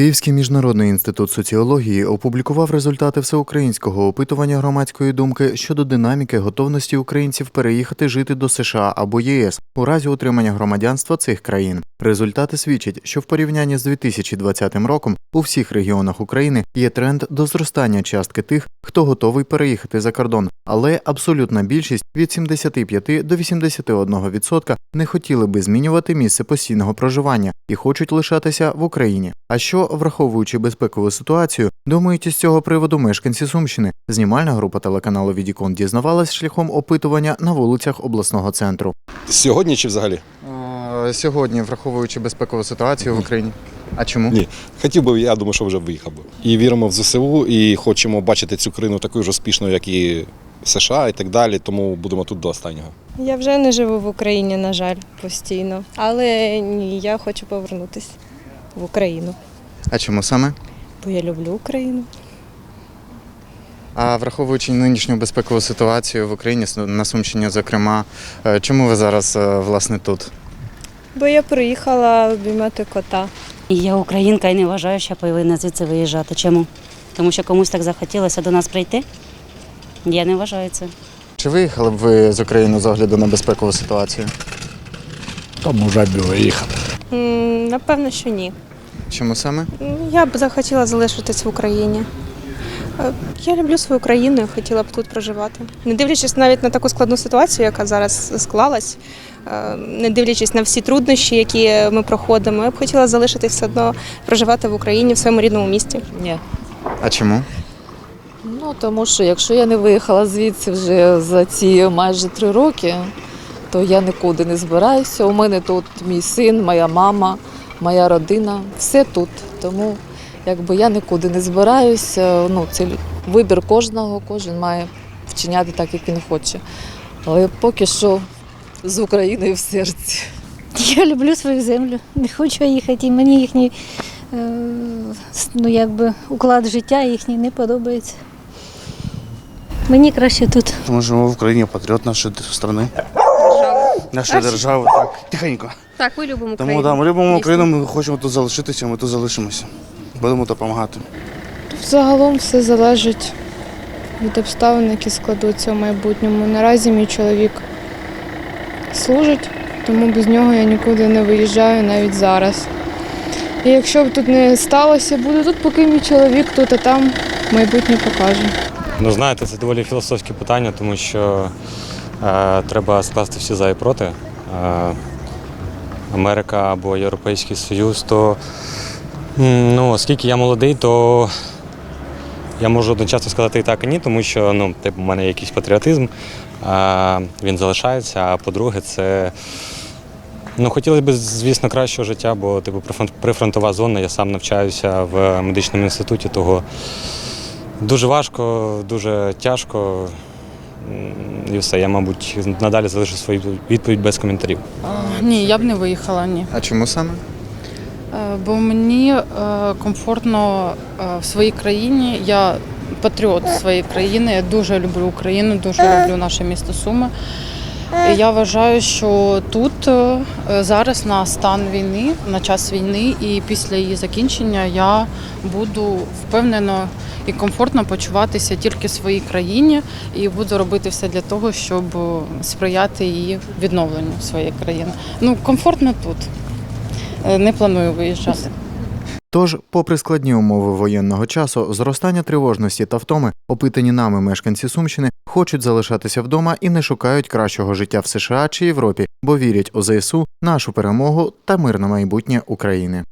Київський міжнародний інститут соціології опублікував результати всеукраїнського опитування громадської думки щодо динаміки готовності українців переїхати жити до США або ЄС у разі отримання громадянства цих країн. Результати свідчать, що в порівнянні з 2020 роком у всіх регіонах України є тренд до зростання частки тих, хто готовий переїхати за кордон, але абсолютна більшість від 75 до 81% не хотіли би змінювати місце постійного проживання і хочуть лишатися в Україні. А що, враховуючи безпекову ситуацію, думають із цього приводу мешканці Сумщини? Знімальна група телеканалу Відікон дізнавалась шляхом опитування на вулицях обласного центру. Сьогодні чи взагалі? Сьогодні, враховуючи безпекову ситуацію в Україні. А чому? Ні. Хотів би, я думаю, що вже виїхав би. І віримо в ЗСУ, і хочемо бачити цю країну такою ж успішною, як і США і так далі. Тому будемо тут до останнього. Я вже не живу в Україні, на жаль, постійно. Але ні, я хочу повернутися в Україну, А чому саме? бо я люблю Україну. А враховуючи нинішню безпекову ситуацію в Україні, на Сумщині, зокрема, е, чому ви зараз е, власне тут? Бо я приїхала обіймати кота. І я українка і не вважаю, що повинна звідси виїжджати. Чому? Тому що комусь так захотілося до нас прийти. Я не вважаю це. Чи виїхали б ви з України з огляду на безпекову ситуацію? Тому вже б виїхати. Напевно, що ні. Чому саме? Я б захотіла залишитись в Україні. Е, Я люблю свою країну і хотіла б тут проживати. Не дивлячись навіть на таку складну ситуацію, яка зараз склалась, е, не дивлячись на всі труднощі, які ми проходимо, я б хотіла залишитись все одно проживати в Україні в своєму рідному місті. Ні. А чому? Ну тому що якщо я не виїхала звідси вже за ці майже три роки, то я нікуди не збираюся. У мене тут мій син, моя мама, моя родина, все тут. Тому якби я нікуди не збираюся. Ну, це вибір кожного, кожен має вчиняти так, як він хоче. Але поки що з Україною в серці. Я люблю свою землю, не хочу їхати, і мені їхній е, ну, якби, уклад життя їхній не подобається. Мені краще тут. Тому що ми в Україні патріот нашої країни. Нашої держави, так. Тихенько. Так, ми любимо Тому да, ми любимо Україну, ми хочемо тут залишитися, ми тут залишимося. Будемо допомагати. Загалом все залежить від обставин, які складуться в майбутньому. Наразі мій чоловік служить, тому без нього я нікуди не виїжджаю навіть зараз. І якщо б тут не сталося, буду тут, поки мій чоловік тут, а там майбутнє покаже. Ну, знаєте, це доволі філософське питання, тому що е, треба скласти всі за і проти. Е, Америка або Європейський Союз, то ну, оскільки я молодий, то я можу одночасно сказати і так, і ні, тому що ну, типу, у мене є якийсь патріотизм, е, він залишається. А по-друге, це ну, хотілося б, звісно, кращого життя, бо типу, прифронт- прифронтова зона, я сам навчаюся в медичному інституті, того Дуже важко, дуже тяжко. І все. Я, мабуть, надалі залишу свою відповідь без коментарів. Ні, я б не виїхала, ні. А чому саме? Е, Бо мені е, комфортно е, в своїй країні. Я патріот своєї країни. Я дуже люблю Україну, дуже люблю наше місто Суми. І я вважаю, що тут е, зараз на стан війни, на час війни, і після її закінчення я буду впевнено і комфортно почуватися тільки в своїй країні, і буду робити все для того, щоб е, сприяти її відновленню своєї країни. Ну, комфортно тут. Е, Не планую виїжджати. Тож, попри складні умови воєнного часу, зростання тривожності та втоми, опитані нами мешканці Сумщини хочуть залишатися вдома і не шукають кращого життя в США чи Європі, бо вірять у ЗСУ, нашу перемогу та мирне майбутнє України.